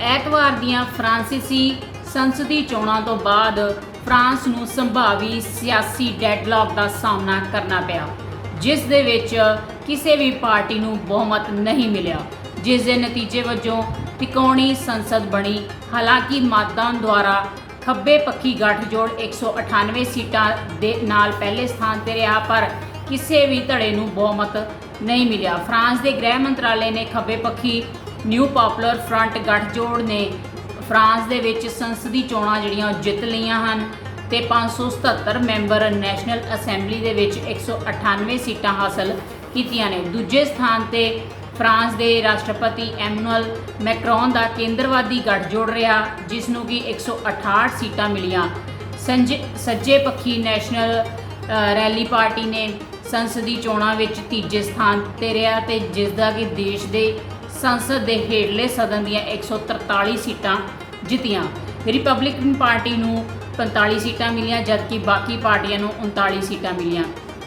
ਐਤਵਾਰ ਦੀਆਂ ਫਰਾਂਸੀਸੀ ਸੰਸਦੀ ਚੋਣਾਂ ਤੋਂ ਬਾਅਦ ਫਰਾਂਸ ਨੂੰ ਸੰਭਾਵੀ ਸਿਆਸੀ ਡੈਡਲੌਕ ਦਾ ਸਾਹਮਣਾ ਕਰਨਾ ਪਿਆ, ਜਿਸ ਦੇ ਵਿੱਚ ਕਿਸੇ ਵੀ ਪਾਰਟੀ ਨੂੰ ਬਹੁਮਤ ਨਹੀਂ ਮਿਲਿਆ, ਜਿਸ ਦੇ ਨਤੀਜੇ ਵਜੋਂ ਤਿਕੋਣੀ ਸੰਸਦ ਬਣੀ। ਹਾਲਾਂਕਿ ਮਤਦਾਨ ਦੁਆਰਾ ਖੱਬੇ ਪੱਖੀ ਗੱਠਜੋੜ 198 ਸੀਟਾਂ ਦੇ ਨਾਲ ਪਹਿਲੇ ਸਥਾਨ ਤੇ ਰਿਹਾ, ਪਰ ਕਿਸੇ ਵੀ ਧੜੇ ਨੂੰ ਬਹੁਮਤ ਨਹੀਂ ਮਿਲਿਆ। ਫਰਾਂਸ ਦੇ ਗ੍ਰਹਿ ਮੰਤਰਾਲੇ ਨੇ ਖੱਬੇ ਪੱਖੀ ਨਿਊ ਪਪੂਲਰ ਫਰੰਟ ਗੱਠਜੋੜ ਨੇ ਫਰਾਂਸ ਦੇ ਵਿੱਚ ਸੰਸਦੀ ਚੋਣਾਂ ਜਿਹੜੀਆਂ ਉਹ ਜਿੱਤ ਲਈਆਂ ਹਨ ਤੇ 577 ਮੈਂਬਰ ਨੈਸ਼ਨਲ ਅਸੈਂਬਲੀ ਦੇ ਵਿੱਚ 198 ਸੀਟਾਂ ਹਾਸਲ ਕੀਤੀਆਂ ਨੇ। ਦੂਜੇ ਸਥਾਨ ਤੇ ਫਰਾਂਸ ਦੇ ਰਾਸ਼ਟਰਪਤੀ ਐਮਨੂਅਲ ਮੈਕਰੋਨ ਦਾ ਕੇਂਦਰਵਾਦੀ ਗੱਠਜੋੜ ਰਿਹਾ ਜਿਸ ਨੂੰ ਕਿ 168 ਸੀਟਾਂ ਮਿਲੀਆਂ। ਸੰਜ- ਸੱਜੇ ਪੱਖੀ ਨੈਸ਼ਨਲ ਰੈਲੀ ਪਾਰਟੀ ਨੇ ਸੰਸਦੀ ਚੋਣਾਂ ਵਿੱਚ ਤੀਜੇ ਸਥਾਨ ਤੇ ਰਿਹਾ ਤੇ ਜਿਸ ਦਾ ਕਿ ਦੇਸ਼ ਦੇ ਸੰਸਦ ਦੇ ਹੇਠਲੇ ਸਦਨ ਦੀਆਂ 143 ਸੀਟਾਂ ਜਿੱਤੀਆਂ। ਰਿਪਬਲਿਕਨ ਪਾਰਟੀ ਨੂੰ 45 ਸੀਟਾਂ ਮਿਲੀਆਂ, ਜਦਕਿ ਬਾਕੀ ਪਾਰਟੀਆਂ ਨੂੰ 39 ਸੀਟਾਂ ਮਿਲੀਆਂ।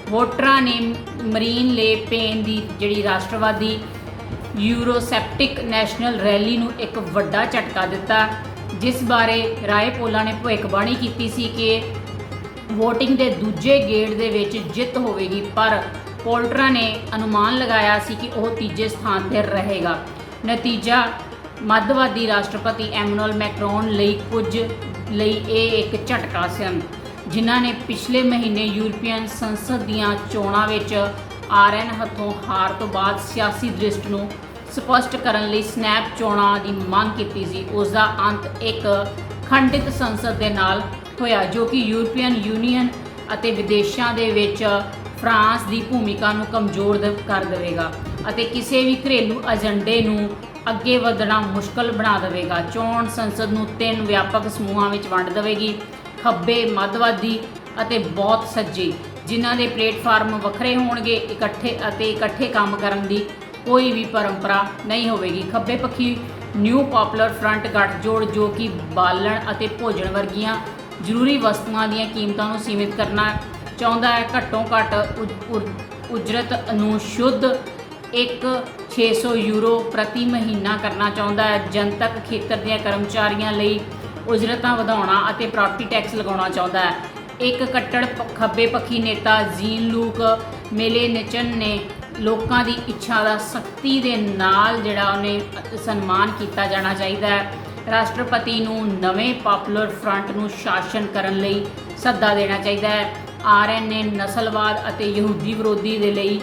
ਵੋਟਰਾਂ ਨੇ ਮਰੀਨ ਲੇ ਪੇਨ ਦੀ ਜਿਹੜੀ ਰਾਸ਼ਟਰਵਾਦੀ ਯੂਰੋਸੈਪਟਿਕ ਨੈਸ਼ਨਲ ਰੈਲੀ ਨੂੰ ਇੱਕ ਵੱਡਾ ਝਟਕਾ ਦਿੱਤਾ, ਜਿਸ ਬਾਰੇ ਰਾਏ ਪੋਲਾ ਨੇ ਭਵਿੱਖਬਾਣੀ ਕੀਤੀ ਸੀ ਕਿ VOTING ਦੇ ਦੂਜੇ ਗੇੜ ਦੇ ਵਿੱਚ ਜਿੱਤ ਹੋਵੇਗੀ, ਪਰ ਪੋਲਟਰਾਂ ਨੇ ਅਨੁਮਾਨ ਲਗਾਇਆ ਸੀ ਕਿ ਉਹ ਤੀਜੇ ਸਥਾਨ ਤੇ ਰਹੇਗਾ। ਨਤੀਜਾ ਮੱਧਵਾਦੀ ਰਾਸ਼ਟਰਪਤੀ ਐਮਨੂਅਲ ਮੈਕਰੋਨ ਲਈ ਕੁਝ ਲਈ ਇਹ ਇੱਕ ਝਟਕਾ ਸਨ, ਜਿਨ੍ਹਾਂ ਨੇ ਪਿਛਲੇ ਮਹੀਨੇ ਯੂਰਪੀਅਨ ਸੰਸਦ ਦੀਆਂ ਚੋਣਾਂ ਵਿੱਚ ਆਰਐਨ ਹੱਥੋਂ ਹਾਰ ਤੋਂ ਬਾਅਦ ਸਿਆਸੀ ਦ੍ਰਿਸ਼ਟ ਨੂੰ ਸਪਸ਼ਟ ਕਰਨ ਲਈ ਸਨੈਪ ਚੋਣਾਂ ਦੀ ਮੰਗ ਕੀਤੀ ਸੀ। ਉਸ ਦਾ ਅੰਤ ਇੱਕ ਖੰਡਿਤ ਸੰਸਦ ਦੇ ਨਾਲ ਹੋਇਆ, ਜੋ ਕਿ ਯੂਰਪੀਅਨ ਯੂਨੀਅਨ ਅਤੇ ਵਿਦੇਸ਼ਾਂ ਦੇ ਵਿੱਚ ਫਰਾਂਸ ਦੀ ਭੂਮਿਕਾ ਨੂੰ ਕਮਜ਼ੋਰ ਕਰ ਦੇਵੇਗਾ। ਅਤੇ ਕਿਸੇ ਵੀ ਘਰੇਲੂ ਏਜੰਡੇ ਨੂੰ ਅੱਗੇ ਵਧਣਾ ਮੁਸ਼ਕਲ ਬਣਾ ਦੇਵੇਗਾ। ਚੋਣ ਸੰਸਦ ਨੂੰ ਤਿੰਨ ਵਿਆਪਕ ਸਮੂਹਾਂ ਵਿੱਚ ਵੰਡ ਦੇਵੇਗੀ। ਖੱਬੇ, ਮੱਧਵਾਦੀ ਅਤੇ ਬਹੁਤ ਸੱਜੇ, ਜਿਨ੍ਹਾਂ ਦੇ ਪਲੇਟਫਾਰਮ ਵੱਖਰੇ ਹੋਣਗੇ, ਇਕੱਠੇ ਅਤੇ ਇਕੱਠੇ ਕੰਮ ਕਰਨ ਦੀ ਕੋਈ ਵੀ ਪਰੰਪਰਾ ਨਹੀਂ ਹੋਵੇਗੀ। ਖੱਬੇ ਪੱਖੀ ਨਿਊ ਪਪੂਲਰ ਫਰੰਟ ਗੱਠਜੋੜ ਜੋ ਕਿ ਬਾਲਣ ਅਤੇ ਭੋਜਨ ਵਰਗੀਆਂ ਜ਼ਰੂਰੀ ਵਸਤੂਆਂ ਦੀਆਂ ਕੀਮਤਾਂ ਨੂੰ ਸੀਮਿਤ ਕਰਨਾ ਚਾਹੁੰਦਾ ਹੈ, ਘੱਟੋ ਘੱਟ ਉਜਰਤ ਨੂੰ ਸ਼ੁੱਧ 1 600 ਯੂਰੋ ਪ੍ਰਤੀ ਮਹੀਨਾ ਕਰਨਾ ਚਾਹੁੰਦਾ ਹੈ। ਜਨਤਕ ਖੇਤਰ ਦੀਆਂ ਕਰਮਚਾਰੀਆਂ ਲਈ ਉਜਰਤਾਂ ਵਧਾਉਣਾ ਅਤੇ ਪ੍ਰਾਪਰਟੀ ਟੈਕਸ ਲਗਾਉਣਾ ਚਾਹੁੰਦਾ ਹੈ। ਇੱਕ ਕੱਟੜ ਖੱਬੇ ਪੱਖੀ ਨੇਤਾ ਜੀਨ ਲੂਕ ਮੇਲੇਨਿਚਨ ਨੇ ਲੋਕਾਂ ਦੀ ਇੱਛਾ ਦਾ ਸਖਤੀ ਦੇ ਨਾਲ ਜਿਹੜਾ ਉਹਨੇ ਸਨਮਾਨ ਕੀਤਾ ਜਾਣਾ ਚਾਹੀਦਾ ਹੈ। ਰਾਸ਼ਟਰਪਤੀ ਨੂੰ ਨਵੇਂ ਪਪੂਲਰ ਫਰੰਟ ਨੂੰ ਸ਼ਾਸਨ ਕਰਨ ਲਈ ਸੱਦਾ ਦੇਣਾ ਚਾਹੀਦਾ ਹੈ। ਆਰਐਨ ਨੇ ਨਸਲਵਾਦ ਅਤੇ ਯਹੂਦੀ ਵਿਰੋਧੀ ਦੇ ਲਈ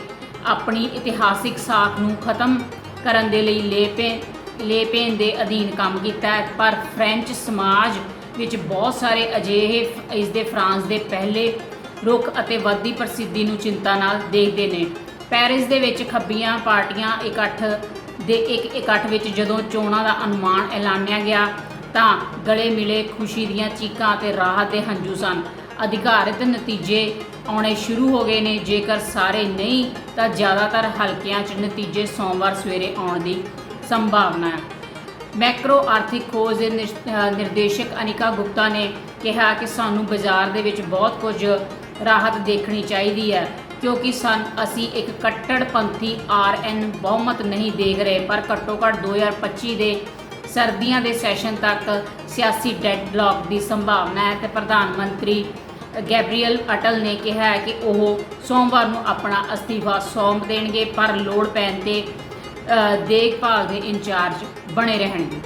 ਆਪਣੀ ਇਤਿਹਾਸਿਕ ਸਾਖ ਨੂੰ ਖਤਮ ਕਰਨ ਦੇ ਲਈ ਲੇਪੇ ਲੇਪੇਨ ਦੇ ਅਧੀਨ ਕੰਮ ਕੀਤਾ ਹੈ। ਪਰ ਫ੍ਰੈਂਚ ਸਮਾਜ ਵਿੱਚ ਬਹੁਤ ਸਾਰੇ ਅਜਿਹੇ ਫ- ਇਸ ਦੇ ਫਰਾਂਸ ਦੇ ਪਹਿਲੇ ਰੁਖ ਅਤੇ ਵੱਧਦੀ ਪ੍ਰਸਿੱਧੀ ਨੂੰ ਚਿੰਤਾ ਨਾਲ ਦੇਖਦੇ ਨੇ। ਪੈਰਿਸ ਦੇ ਵਿੱਚ ਖੱਬੀਆਂ ਪਾਰਟੀਆਂ ਇਕੱਠ ਦੇ ਇੱਕ ਇਕੱਠ ਵਿੱਚ ਜਦੋਂ ਚੋਣਾਂ ਦਾ ਅਨੁਮਾਨ ਐਲਾਨਿਆ ਗਿਆ ਤਾਂ ਗਲੇ ਮਿਲੇ ਖੁਸ਼ੀ ਦੀਆਂ ਚੀਕਾਂ ਅਤੇ ਰਾਹਤ ਦੇ ਹੰਝੂ ਸਨ। ਅਧਿਕਾਰਿਤ ਨਤੀਜੇ ਆਉਣੇ ਸ਼ੁਰੂ ਹੋ ਗਏ ਨੇ। ਜੇਕਰ ਸਾਰੇ ਨਹੀਂ, ਤਾਂ ਜ਼ਿਆਦਾਤਰ ਹਲਕਿਆਂ 'ਚ ਨਤੀਜੇ ਸੋਮਵਾਰ ਸਵੇਰੇ ਆਉਣ ਦੀ ਸੰਭਾਵਨਾ ਹੈ। ਮੈਕਰੋ ਆਰਥਿਕ ਖੋਜ ਦੇ ਨਿਸ਼- ਨਿਰਦੇਸ਼ਕ ਅਨਿਕਾ ਗੁਪਤਾ ਨੇ ਕਿਹਾ ਕਿ ਸਾਨੂੰ ਬਾਜ਼ਾਰ ਦੇ ਵਿੱਚ ਬਹੁਤ ਕੁਝ ਰਾਹਤ ਦੇਖਣੀ ਚਾਹੀਦੀ ਹੈ, ਕਿਉਂਕਿ ਸਨ, ਅਸੀਂ ਇੱਕ ਕੱਟੜਪੰਥੀ ਆਰਐਨ ਬਹੁਮਤ ਨਹੀਂ ਦੇਖ ਰਹੇ, ਪਰ ਘੱਟੋ ਘੱਟ 2025 ਦੇ ਸਰਦੀਆਂ ਦੇ ਸੈਸ਼ਨ ਤੱਕ ਸਿਆਸੀ ਡੈਡਲੌਕ ਦੀ ਸੰਭਾਵਨਾ ਹੈ ਤੇ ਪ੍ਰਧਾਨ ਮੰਤਰੀ ਗੈਬਰੀਅਲ ਅਟਲ ਨੇ ਕਿਹਾ ਹੈ ਕਿ ਉਹ ਸੋਮਵਾਰ ਨੂੰ ਆਪਣਾ ਅਸਤੀਫਾ ਸੌਂਪ ਦੇਣਗੇ, ਪਰ ਲੋੜ ਪੈਣ ਤੇ ਦੇਖਭਾਲ ਦੇ ਇੰਚਾਰਜ ਬਣੇ ਰਹਿਣਗੇ।